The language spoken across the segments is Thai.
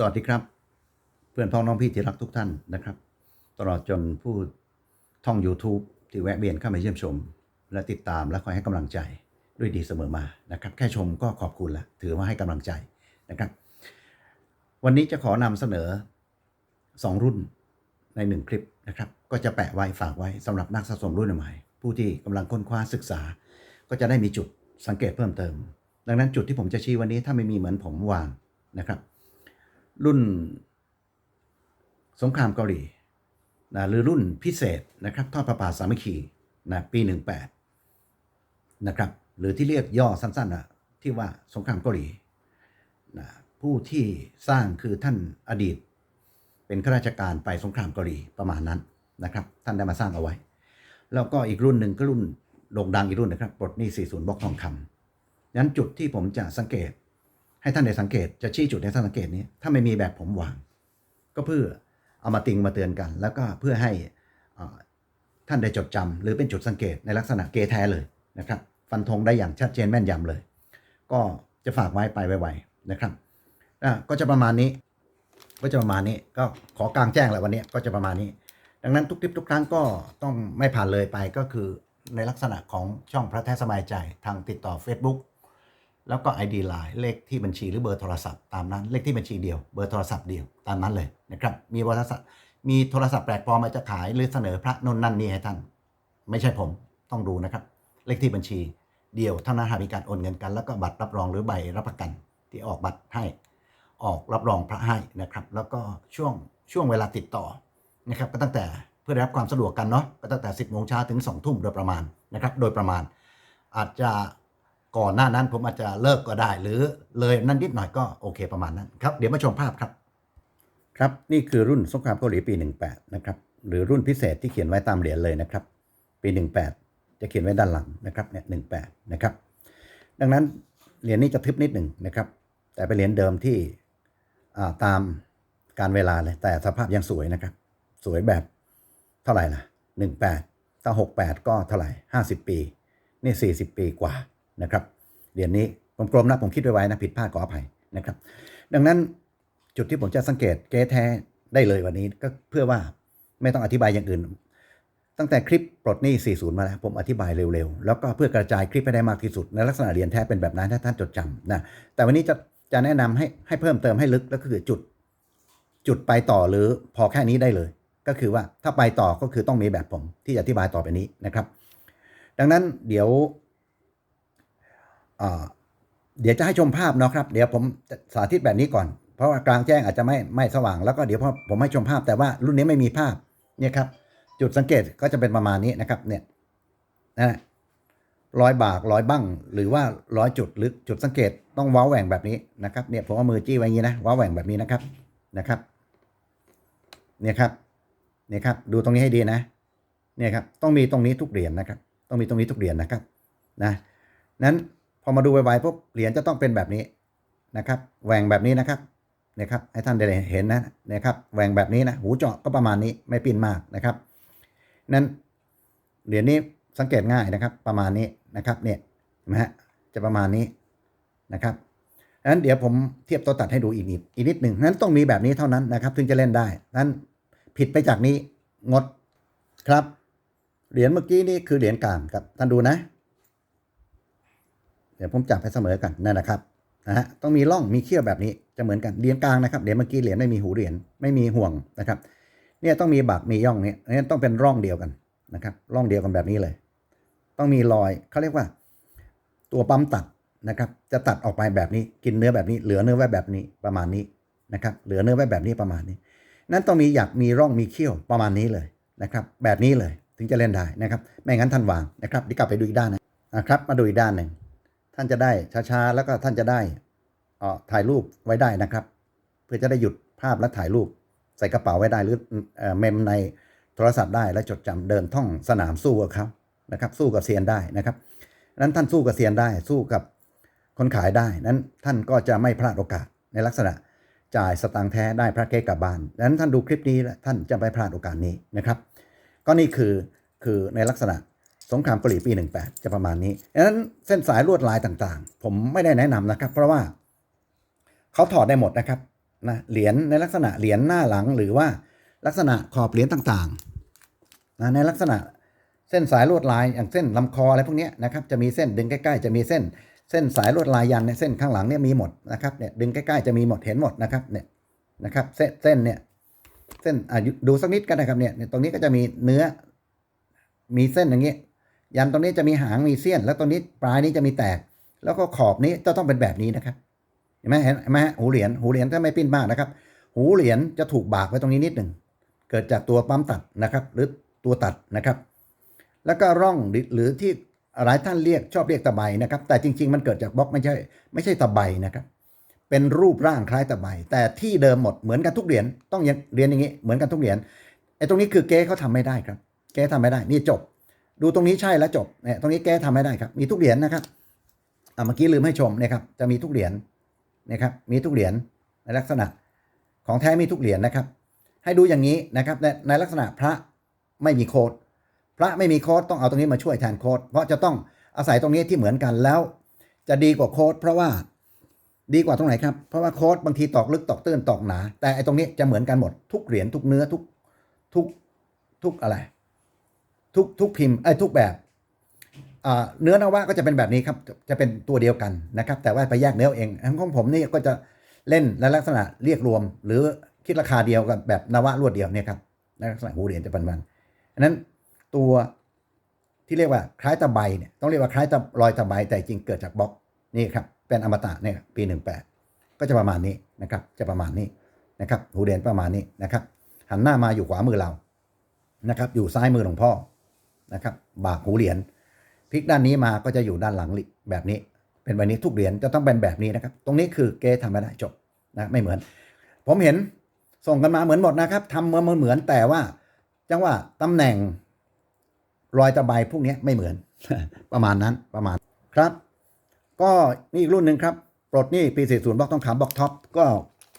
สวัสดีครับ เพื่อนพ้องน้องพี่ที่รักทุกท่านนะครับ ตลอดจนผู้ท่อง YouTube ที่แวะเวียนเข้ามาเยี่ยมชม และติดตามและคอยให้กำลังใจด้วยดีเสมอมานะครับ แค่ชมก็ขอบคุณละถือว่าให้กำลังใจนะครับ วันนี้จะขอนำเสนอ 2 รุ่นใน 1 คลิปนะครับ ก็จะแปะไว้ฝากไว้สำหรับนักสะสมรุ่นใหม่ผู้ที่กำลังค้นคว้าศึกษา ก็จะได้มีจุดสังเกตเพิ่มเติม ดังนั้นจุดที่ผมจะชี้วันนี้ถ้าไม่มีเหมือนผมวางนะครับ รุ่นสงครามเกาหลีนะหรือรุ่นพิเศษนะครับทอดประปาสามัคคีนะปี 18นะครับหรือที่เรียกย่อสั้นๆนะที่ว่าสงครามเกาหลีนะผู้ที่สร้างคือท่านอดีต เป็นข้าราชการไปสงครามเกาหลีประมาณนั้นนะครับ ท่านได้มาสร้างเอาไว้ แล้วก็อีกรุ่นหนึ่งก็รุ่นโด่งดังอีกรุ่นนะครับปลดหนี้40บล็อกทองคำนั้นจุดที่ผมจะสังเกต ให้ท่านได้สังเกตจะชี้จุดให้ท่านสังเกตนี้ ถ้าไม่มีแบบผมวาง ก็เพื่อเอามาติงมาเตือนกัน แล้วก็เพื่อให้ท่านได้จดจำหรือเป็นจุดสังเกตในลักษณะเกแท้เลยนะครับ ฟันธงได้อย่างชัดเจนแม่นยำเลย ก็จะฝากไว้ไปไวๆนะครับก็จะประมาณนี้ ก็จะประมาณนี้ก็ขอกลางแจ้งแหละวันนี้ก็จะประมาณนี้ ดังนั้นทุกคลิปทุกครั้งก็ต้องไม่ผ่านเลยไปก็คือในลักษณะของช่องพระแท้สบายใจทางติดต่อ Facebook แล้วก็ ID Line เลขที่บัญชีหรือเบอร์โทรศัพท์ตามนั้นเลขที่บัญชีเดียวเบอร์โทรศัพท์เดียวตามนั้นเลยนะครับมีบริษัทมีโทรศัพท์แปลกปลอมมาจะขายหรือเสนอพระนนนั่นนี่ให้ท่าน ไม่ใช่ผมต้องดูนะครับ เลขที่บัญชีเดียวเท่านั้นหากมีการโอนเงินกันแล้วก็บัตรรับรองหรือใบรับประกัน ที่ออกบัตรให้ออกรับรองพระให้นะครับ แล้วก็ช่วงช่วงเวลาติดต่อนะครับก็ตั้งแต่เพื่อได้รับความสะดวกกันเนาะก็ตั้งแต่ 10โมงเช้าถึง2ทุ่มโดยประมาณนะครับโดยประมาณ อาจจะ ก่อนหน้านั้นผมอาจจะเลิกก็ได้ หรือเลยนั้นนิดหน่อยก็โอเคประมาณนั้นครับ เดี๋ยวมาชมภาพครับ ครับนี่คือรุ่นสงครามเกาหลีปี 18 นะครับ หรือรุ่นพิเศษที่เขียนไว้ตามเหรียญเลยนะครับ ปี 18 จะเขียนไว้ด้านหลังนะครับเนี่ย18นะครับ ดังนั้นเหรียญนี้จะทึบนิดหนึ่งนะครับ แต่เป็นเหรียญเดิมที่ตามการเวลาเลย แต่สภาพยังสวยนะครับ สวยแบบเท่าไหร่ล่ะ 18ถ้า68 ก็เท่าไหร่ 50 ปี นี่ 40 ปีกว่า นะครับเหรียญนี้กลมๆนะผมคิดไว้ไว้นะผิดพลาดขออภัยนะครับ ดังนั้นจุดที่ผมจะสังเกตเก๊แท้ได้เลยวันนี้ก็เพื่อว่าไม่ต้องอธิบายอย่างอื่น ตั้งแต่คลิปปลดหนี้ 40 มาแล้ว ผมอธิบายเร็วๆ แล้วก็เพื่อกระจายคลิปให้ได้มากที่สุด ในลักษณะเรียญแท้เป็นแบบนั้นถ้าท่านจดจำนะแต่วันนี้จะจะแนะนำให้ให้เพิ่มเติมให้ลึกแล้วก็คือจุด จุดไปต่อหรือพอแค่นี้ได้เลย ก็คือว่าถ้าไปต่อก็คือต้องมีแบบผมที่จะอธิบายต่อไปนี้นะครับ ดังนั้นเดี๋ยว เดี๋ยวจะให้ชมภาพเนาะครับ เดี๋ยวผมสาธิตแบบนี้ก่อน เพราะว่ากลางแจ้งอาจจะไม่ไม่สว่าง แล้วก็เดี๋ยวผมให้ชมภาพแต่ว่ารุ่นนี้ไม่มีภาพเนี่ยครับ จุดสังเกตก็จะเป็นประมาณนี้นะครับ เนี่ยนะร้อยบากร้อยบั้งหรือว่าร้อยจุดหรือจุดสังเกตต้องว้าแหว่งแบบนี้นะครับ เนี่ยผมเอามือจี้ไว้อย่างนี้นะว้าแหว่งแบบนี้นะครับนะครับ เนี่ยครับ เนี่ยครับ ดูตรงนี้ให้ดีนะ เนี่ยครับ ต้องมีตรงนี้ทุกเหรียญนะครับ ต้องมีตรงนี้ทุกเหรียญนะครับ นะ นั้น อมาดูไวๆปุ๊บเหรียญจะต้องเป็นแบบนี้นะครับแหว่งแบบนี้นะครับเนี่ยครับให้ท่านได้เห็นนะเนี่ยครับแหว่งแบบนี้นะหูเจาะก็ประมาณนี้ไม่ปิ้นมากนะครับนั้นเหรียญนี้สังเกตง่ายนะครับประมาณนี้นะครับเนี่ยนไหมฮะจะประมาณนี้นะครับนั้นเดี๋ยวผมเทียบตัวตัดให้ดูอีกนิดอีกนิดหนึ่งนั้นต้องมีแบบนี้เท่านั้นนะครับ ถึงจะเล่นได้นั้นผิดไปจากนี้งดครับเหรียญเมื่อกี้นี่คือเหรียญกลางครับท่านดูนะ เดี๋ยวผมจับให้เสมอกันนั่นนะครับนะฮะต้องมีร่องมีเขี้ยวแบบนี้จะเหมือนกันเหรียญกลางนะครับเหรียญเมื่อกี้เหรียญไม่มีหูเหรียญไม่มีห่วงนะครับเนี่ยต้องมีบักมีย่องเนี่ยนี่ต้องเป็นร่องเดียวกันนะครับร่องเดียวกันแบบนี้เลย ต้องมีรอยเขาเรียกว่า ตัวปั๊มตัดนะครับจะตัดออกไปแบบนี้กินเนื้อแบบนี้ เหลือเนื้อไว้แบบนี้ประมาณนี้นะครับเหลือเนื้อไว้แบบนี้ประมาณนี้ นั้นต้องมีหยักมีร่องมีเขี้ยวประมาณนี้เลยนะครับแบบนี้เลยถึงจะเล่นได้นะครับไม่งั้นท่านวางนะครับเดี๋ยวกลับไปดูอีกด้านหนึงนะครับมาดูอีกด้านหนึ่ง ท่านจะได้ช้าๆแล้วก็ท่านจะได้อ่อถ่ายรูปไว้ได้นะครับ เพื่อจะได้หยุดภาพและถ่ายรูป ใส่กระเป๋าไว้ได้หรือเอ่อเมมในโทรศัพท์ได้และจดจำเดินท่องสนามสู้กับเขานะครับ สู้กับเซียนได้นะครับนั้นท่านสู้กับเซียนได้สู้กับคนขายได้นั้นท่านก็จะไม่พลาดโอกาสในลักษณะจ่ายสตางค์แท้ได้พระเก๊กลับบ้านดังนั้นท่านดูคลิปนี้แล้วท่านจะไม่พลาดโอกาสนี้นะครับ ก็นี่คือคือในลักษณะ สงครามเกาหลีปี 18 จะประมาณนี้ดังนั้นเส้นสายลวดลายต่างๆ ผมไม่ได้แนะนำนะครับ เพราะว่าเขาถอดได้หมดนะครับนะเหรียญในลักษณะเหรียญหน้าหลังหรือว่าลักษณะขอบเหรียญต่างๆนะในลักษณะเส้นสายลวดลายอย่างเส้นลำคออะไรพวกนี้นะครับจะมีเส้นดึงใกล้ๆ จะมีเส้น เส้นสายลวดลายยันเนี่ยเส้นข้างหลังเนี่ยมีหมดนะครับเนี่ยดึงใกล้ๆจะมีหมดเห็นหมดนะครับเนี่ยนะครับเส้นเส้นเนี่ยเส้นอะดูสักนิดก็ได้ครับเนี่ยเนี่ยตรงนี้ก็จะมีเนื้อมีเส้นอย่างเงี้ย ยันตรงนี้จะมีหางมีเสี้ยน แล้วตรงนี้ปลายนี้จะมีแตก แล้วก็ขอบนี้จะต้องเป็นแบบนี้นะครับเห็นไหมเห็นไหมฮะหูเหรียญหูเหรียญถ้าไม่ปิ้นมากนะครับ หูเหรียญจะถูกบากไว้ตรงนี้นิดหนึ่งเกิดจากตัวปั๊มตัดนะครับ หรือตัวตัดนะครับ แล้วก็ร่องหรือที่หลายท่านเรียกชอบเรียกตะไบนะครับ แต่จริง ๆ มันเกิดจากบล็อกไม่ใช่ไม่ใช่ตะไบนะครับ เป็นรูปร่างคล้ายตะไบแต่ที่เดิมหมดเหมือนกันทุกเหรียญต้องเรียนอย่างนี้เหมือนกันทุกเหรียญไอ้ตรงนี้คือเก๊เขาทำไม่ได้ครับ เก๊ทำไม่ได้นี่จบ ดูตรงนี้ใช่แล้วจบเนี่ยตรงนี้แก้ทำไม่ได้ครับ มีทุกเหรียญนะครับอ่าเมื่อกี้ลืมให้ชมนะครับ จะมีทุกเหรียญนะครับ มีทุกเหรียญในลักษณะของแท้มีทุกเหรียญนะครับ ให้ดูอย่างนี้นะครับในในลักษณะพระไม่มีโค้ดพระไม่มีโค้ดต้องเอาตรงนี้มาช่วยแทนโค้ดเพราะจะต้องอาศัยตรงนี้ที่เหมือนกันแล้ว จะดีกว่าโค้ดเพราะว่าดีกว่าตรงไหนครับ เพราะว่าโค้ดบางทีตอกลึกตอกตื้นตอกหนา แต่ไอ้ตรงนี้จะเหมือนกันหมดทุกเหรียญทุกเนื้อทุกทุกทุกอะไร ทุกทุกพิมพ์ไอ้ทุกแบบเนื้อนวะก็จะเป็นแบบนี้ครับ จะเป็นตัวเดียวกันนะครับ แต่ว่าไปแยกเนื้อเองของผมนี่ก็จะเล่นในลักษณะเรียกรวม หรือคิดราคาเดียวกับแบบนวะรวดเดียวเนี่ยครับในลักษณะหูเหรียญจะเป็นมันอันนั้นตัวที่เรียกว่าคล้ายตะไบเนี่ยต้องเรียกว่าคล้ายตะรอยตะไบแต่จริงเกิดจากบล็อกนี่ครับเป็นอมตะเนี่ยปี 18 ก็จะประมาณนี้นะครับ จะประมาณนี้นะครับหูเหรียญประมาณนี้นะครับ หันหน้ามาอยู่ขวามือเรานะครับ อยู่ซ้ายมือหลวงพ่อ นะครับบากหูเหรียญพลิกด้านนี้มาก็จะอยู่ด้านหลังแบบนี้ เป็นแบบนี้ทุกเหรียญจะต้องเป็นแบบนี้นะครับ ตรงนี้คือเกทำไม่ได้จบนะไม่เหมือน ผมเห็นส่งกันมาเหมือนหมดนะครับทำเหมือนเหมือนแต่ว่า จังว่าตำแหน่งรอยตะไบพวกนี้ไม่เหมือน ประมาณนั้นประมาณครับ ก็นี่อีกรุ่นหนึ่งครับปลดนี่ปี40บล็อกต้องขามบล็อกท็อปก็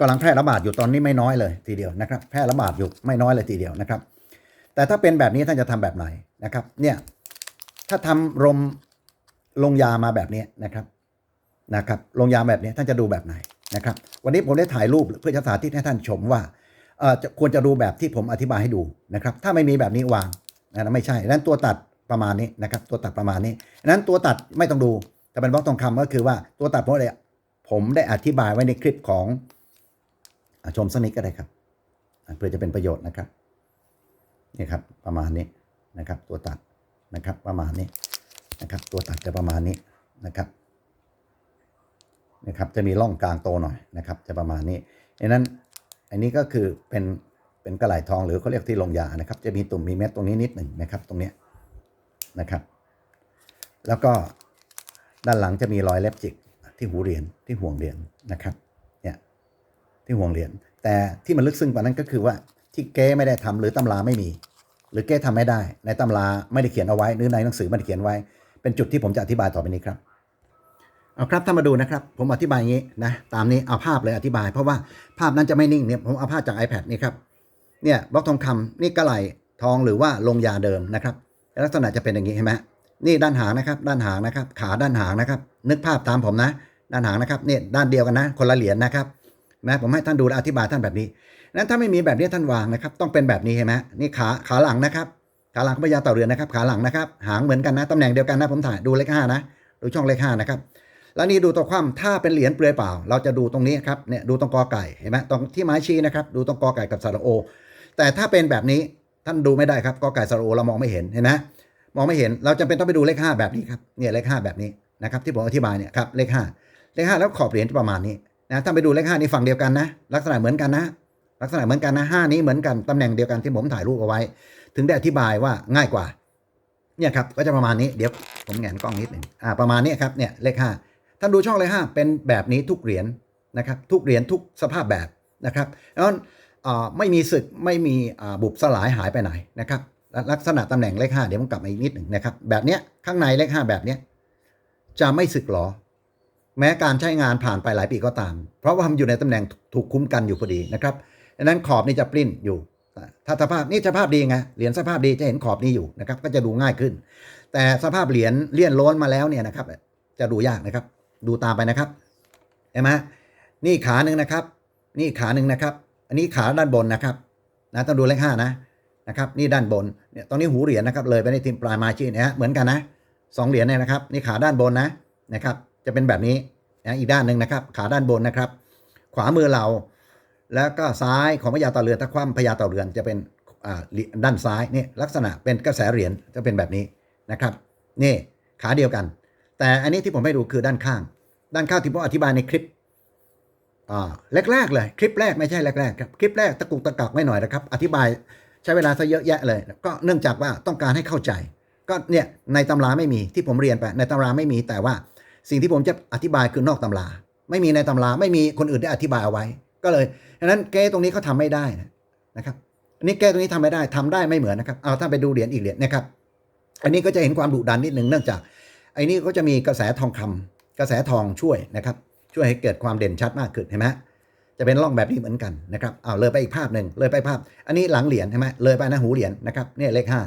กำลังแพร่ระบาดอยู่ตอนนี้ไม่น้อยเลยทีเดียวนะครับ แพร่ระบาดอยู่ไม่น้อยเลยทีเดียวนะครับ แต่ถ้าเป็นแบบนี้ท่านจะทำแบบไหนนะครับเนี่ยถ้าทำรมลงยามาแบบนี้นะครับนะครับลงยาแบบนี้ท่านจะดูแบบไหนนะครับวันนี้ผมได้ถ่ายรูปเพื่อจะสาธิตให้ท่านชมว่าเออควรจะดูแบบที่ผมอธิบายให้ดูนะครับถ้าไม่มีแบบนี้วางนะไม่ใช่นั้นตัวตัดประมาณนี้นะครับตัวตัดประมาณนี้นั้นตัวตัดไม่ต้องดูแต่เป็นบล็อกทองคำก็คือว่าตัวตัดผมได้ผมได้อธิบายไว้ในคลิปของชมสักนิดก็ได้ครับเพื่อจะเป็นประโยชน์นะครับ นี่ครับประมาณนี้นะครับ ตัวตัดนะครับประมาณนี้นะครับ ตัวตัดจะประมาณนี้นะครับนะครับจะมีร่องกลางโตหน่อยนะครับ จะประมาณนี้ดังนั้นอันนี้ก็คือเป็นเป็นกระไหลทองหรือเขาเรียกที่ลงยานะครับ จะมีตุ่มมีเม็ดตรงนี้นิดหนึ่งนะครับ ตรงนี้นะครับ แล้วก็ด้านหลังจะมีรอยเล็บจิกที่หูเหรียญที่ห่วงเหรียญนะครับเนี่ยที่ห่วงเหรียญแต่ที่มันลึกซึ้งกว่านั้นก็คือว่า ที่เก้ไม่ได้ทำหรือตำราไม่มี หรือเก้ทำไม่ได้ ในตำราไม่ได้เขียนเอาไว้หรือในหนังสือไม่ได้เขียนไว้ เป็นจุดที่ผมจะอธิบายต่อไปนี้ครับเอาครับท่ามาดูนะครับ ผมอธิบายอย่างนี้นะตามนี้เอาภาพเลยอธิบาย เพราะว่าภาพนั้นจะไม่นิ่งเนี่ยผมเอาภาพจาก iPad นี่ครับเนี่ยบล็อกทองคำนี่กระไหลทองหรือว่าลงยาเดิมนะครับลักษณะจะเป็นอย่างนี้เห็นไหมนี่ด้านหางนะครับ ด้านหางนะครับ ขาด้านหางนะครับ นึกภาพตามผมนะ ด้านหางนะครับเนี่ยด้านเดียวกันนะ คนละเหรียญนะครับนะผมให้ท่านดูและอธิบายท่านแบบนี้ นั้นถ้าไม่มีแบบนี้ท่านวางนะครับ ต้องเป็นแบบนี้เห็นไหมนี่ขาขาหลังนะครับ ขาหลังพญาต่าเรือนนะครับ ขาหลังนะครับ หางเหมือนกันนะตำแหน่งเดียวกันนะผมถ่ายดูเลขห้านะดูช่องเลขห้านะครับแล้วนี่ดูตัวคว่ำถ้าเป็นเหรียญเปลือยเปล่า เราจะดูตรงนี้ครับเนี่ยดูตรงกอไก่เห็นไหมตรงที่ไม้ชี้นะครับ ดูตรงกอไก่กับสระโอ แต่ถ้าเป็นแบบนี้ท่านดูไม่ได้ครับกอไก่สระโอเรามองไม่เห็นเห็นไหมมองไม่เห็นเราจำเป็นต้องไปดูเลขห้าแบบนี้ครับเนี่ยเลขห้าแบบนี้นะครับที่ผมอธิบายเนี่ยครับเลขห้าเลขห้าแล้วขอบเหรียญประมาณนี้นะถ้าไปดูเลขห้านี่ฝั่งเดียวกันนะ ลักษณะเหมือนกันนะ ลักษณะเหมือนกันนะห้านี้เหมือนกันตำแหน่งเดียวกันที่ผมถ่ายรูปเอาไว้ ถึงได้อธิบายว่าง่ายกว่าเนี่ยครับก็จะประมาณนี้เดี๋ยวผมแงนกล้องนิดหนึ่งอ่าประมาณนี้ครับเนี่ยเลขห้าท่านดูช่องเลขห้าเป็นแบบนี้ทุกเหรียญนะครับทุกเหรียญทุกสภาพแบบนะครับแล้วอ่าไม่มีสึกไม่มีอ่าบุบสลายหายไปไหนนะครับลักษณะตำแหน่งเลขห้าเดี๋ยวผมกลับมาอีกนิดหนึ่งนะครับแบบเนี้ยข้างในเลขห้าแบบเนี้ยจะไม่สึกหรอ แม้การใช้งานผ่านไปหลายปีก็ตาม เพราะว่ามันอยู่ในตำแหน่งถูกคุ้มกันอยู่พอดีนะครับ ดังนั้นขอบนี่จะปริ้นอยู่ ถ้าสภาพนี่สภาพดีไง เหรียญสภาพดีจะเห็นขอบนี้อยู่นะครับ ก็จะดูง่ายขึ้น แต่สภาพเหรียญเลี่ยนล้นมาแล้วเนี่ยนะครับ จะดูยากนะครับ ดูตามไปนะครับเห็นไหมนี่ขาหนึ่งนะครับ นี่ขาหนึ่งนะครับ อันนี้ขาด้านบนนะครับนะต้องดูเลขห้านะนะครับ นี่ด้านบน เนี่ยตรงนี้หูเหรียญนะครับ เลยไปในทีมปลายมาชีนะฮะ เหมือนกันนะสองเหรียญเนี่ยนะครับ นี่ขาด้านบนนะนะครับ จะเป็นแบบนี้นะอีกด้านหนึ่งนะครับ ขาด้านบนนะครับ ขวามือเรา แล้วก็ซ้ายของพญาเต่าเรือนถ้าคว่ำพญาเต่าเรือนจะเป็นด้านซ้ายนี่ลักษณะเป็นกระแสเหรียญจะเป็นแบบนี้นะครับนี่ขาเดียวกัน แต่อันนี้ที่ผมให้ดูคือด้านข้าง ด้านข้างที่ผมอธิบายในคลิปแรกๆเลยคลิปแรกไม่ใช่แรกๆครับคลิปแรกตะกุกตะกักไม่หน่อยนะครับ อธิบายใช้เวลาซะเยอะแยะเลย ก็เนื่องจากว่าต้องการให้เข้าใจ ก็เนี่ยในตำราไม่มีที่ผมเรียนไปในตำราไม่มีแต่ว่าสิ่งที่ผมจะอธิบายคือนอกตำรา ไม่มีในตำราไม่มีคนอื่นได้อธิบายเอาไว้ ก็เลยดังนั้นเก้ตรงนี้เขาทาไม่ได้นะครับอันนี้เก้ตรงนี้ทำไม่ได้ทำได้ไม่เหมือนนะครับเอาถ้าไปดูเหรียญอีกเหรียญนะครับ อันนี้ก็จะเห็นความดุดันนิดหนึ่งเนื่องจากไอ้นี่ก็จะมีกระแสทองคำกระแสทองช่วยนะครับ ช่วยให้เกิดความเด่นชัดมากขึ้นเห็นไหมจะเป็นร่องแบบนี้เหมือนกันนะครับเอาเลยไปอีกภาพหนึ่งเลยไปภาพ อันนี้หลังเหรียญใช่ไหมเลยไปนะหูเหรียญนะครับเนี่ยเลขห้า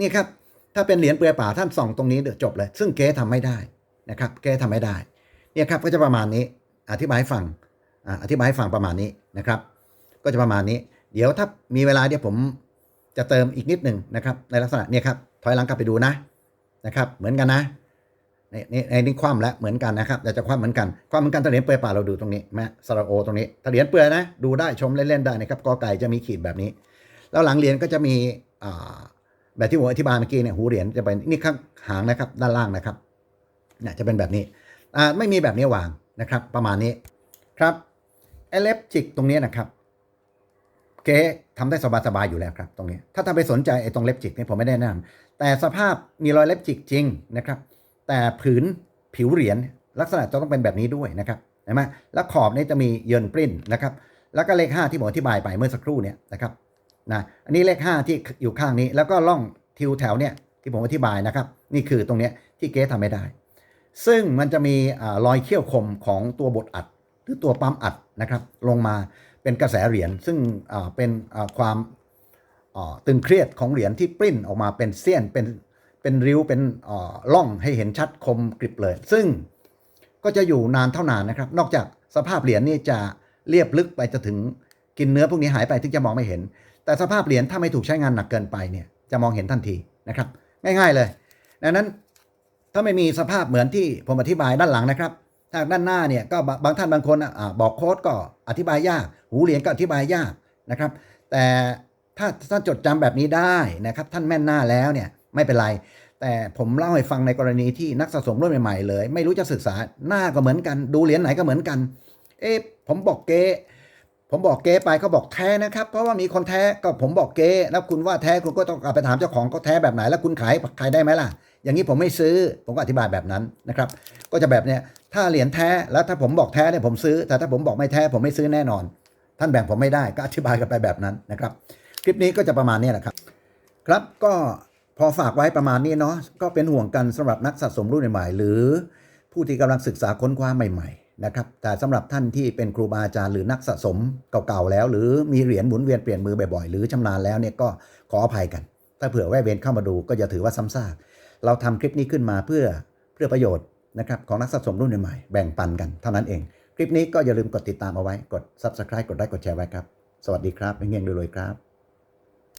นี่ครับถ้าเป็นเหรียญเปลือยป่าท่านส่องตรงนี้เดี๋ยวจบเลย ซึ่งเก๊ทำไม่ได้นะครับเก๊ทำไม่ได้ เนี่ยครับก็จะประมาณนี้อธิบายให้ฟัง อธิบายให้ฟังประมาณนี้นะครับ ก็จะประมาณนี้ เดี๋ยวถ้ามีเวลาเดี๋ยวผมจะเติมอีกนิดหนึ่งนะครับ ในลักษณะเนี่ยครับถอยหลังกลับไปดูนะนะครับ เหมือนกันนะนี่นี่ในนี่คว่ำแล้วเหมือนกันนะครับแต่จะคว่ำเหมือนกันคว่ำเหมือนกันถ้าเหรียญเปลือยป่าเราดูตรงนี้แมสระโอตรงนี้ถ้าเหรียญเปลือยนะดูได้ชมเล่นๆได้นะครับกอไก่จะมีขีดแบบนี้ แล้วหลังเหรียญก็จะมีอ่าแบบที่ผมอธิบายเมื่อกี้เนี่ยหูเหรียญจะเป็นนี่ข้างหางนะครับ ด้านล่างนะครับเนี่ยจะเป็นแบบนี้อ่าไม่มีแบบนี้วางนะครับ ประมาณนี้ครับ เอเลฟจิกตรงนี้นะครับ เก๊ทำได้สบายๆอยู่แล้วครับ ตรงนี้ ถ้าท่านไปสนใจไอ้ตรงเล็บจิกนี่ผมไม่ได้แนะนำแต่สภาพมีรอยเล็บจิกจริงนะครับ แต่ผืนผิวเหรียญลักษณะจะต้องเป็นแบบนี้ด้วยนะครับเห็นไหมแล้วขอบนี่จะมีเยินปริ้นนะครับ แล้วก็เลข 5 ที่ผมอธิบายไปเมื่อสักครู่เนี่ยนะครับนะอันนี้เลข 5 ที่อยู่ข้างนี้ แล้วก็ล่องทิวแถวเนี่ยที่ผมอธิบายนะครับ นี่คือตรงเนี้ยที่เก๊ทำไม่ได้ ซึ่งมันจะมีอรอยเขี้ยวคมของตัวบดอัด รือตัวปั๊มอัดนะครับลงมาเป็นกระแสเหรียญซึ่งเป็นความตึงเครียดของเหรียญที่ปริ้นออกมาเป็นเสี้ยนเป็นเป็นริ้วเป็นล่องให้เห็นชัดคมกริบเลย ซึ่งก็จะอยู่นานเท่านานนะครับ นอกจากสภาพเหรียญนี่จะเรียบลึกไปจะถึงกินเนื้อพวกนี้หายไปถึงจะมองไม่เห็น แต่สภาพเหรียญถ้าไม่ถูกใช้งานหนักเกินไปเนี่ยจะมองเห็นทันทีนะครับ ง่าย ๆเลย ดังนั้นถ้าไม่มีสภาพเหมือนที่ผมอธิบายด้านหลังนะครับ ถ้าด้านหน้าเนี่ยก็บางท่านบางคนอะบอกโค้ดก็อธิบายยาก หูเหรียญก็อธิบายยากนะครับ แต่ถ้าท่านจดจำแบบนี้ได้นะครับ ท่านแม่นหน้าแล้วเนี่ยไม่เป็นไร แต่ผมเล่าให้ฟังในกรณีที่นักสะสมรุ่นใหม่ๆเลย ไม่รู้จะศึกษาหน้าก็เหมือนกัน ดูเหรียญไหนก็เหมือนกัน เอ๊ะผมบอกเก๊ผมบอกเก๊ไปเขาบอกแท้นะครับ เพราะว่ามีคนแท้ก็ผมบอกเก๊แล้วคุณว่าแท้คุณก็ต้องกลับไปถามเจ้าของเขาแท้แบบไหนแล้วคุณขายขายได้ไหมล่ะ อย่างนี้ผมไม่ซื้อผมก็อธิบายแบบนั้นนะครับ ก็จะแบบเนี้ย ถ้าเหรียญแท้แล้วถ้าผมบอกแท้เนี่ยผมซื้อ แต่ถ้าผมบอกไม่แท้ผมไม่ซื้อแน่นอน ท่านแบ่งผมไม่ได้ก็อธิบายกันไปแบบนั้นนะครับ คลิปนี้ก็จะประมาณนี้แหละครับ ครับก็พอฝากไว้ประมาณนี้เนาะก็เป็นห่วงกันสำหรับนักสะสมรุ่นใหม่ๆหรือ ผู้ที่กำลังศึกษาค้นคว้าใหม่ๆนะครับแต่สำหรับท่านที่เป็นครูบาอาจารย์หรือนักสะสมเก่าๆแล้ว หรือมีเหรียญหมุนเวียนเปลี่ยนมือบ่อยๆหรือชำนาญแล้วเนี่ยก็ขออภัยกัน ถ้าเผื่อแวะเวียนเข้ามาดูก็จะถือว่าซ้ำซากเราทำคลิปนี้ขึ้นมาเพื่อเพื่อประโยชน์ นะครับของนักสะสมรุ่นใหม่แบ่งปันกันเท่านั้นเอง คลิปนี้ก็อย่าลืมกดติดตามเอาไว้กด subscribe กดไลค์กดแชร์ไว้ครับ สวัสดีครับเงี้ยงรวยๆครับ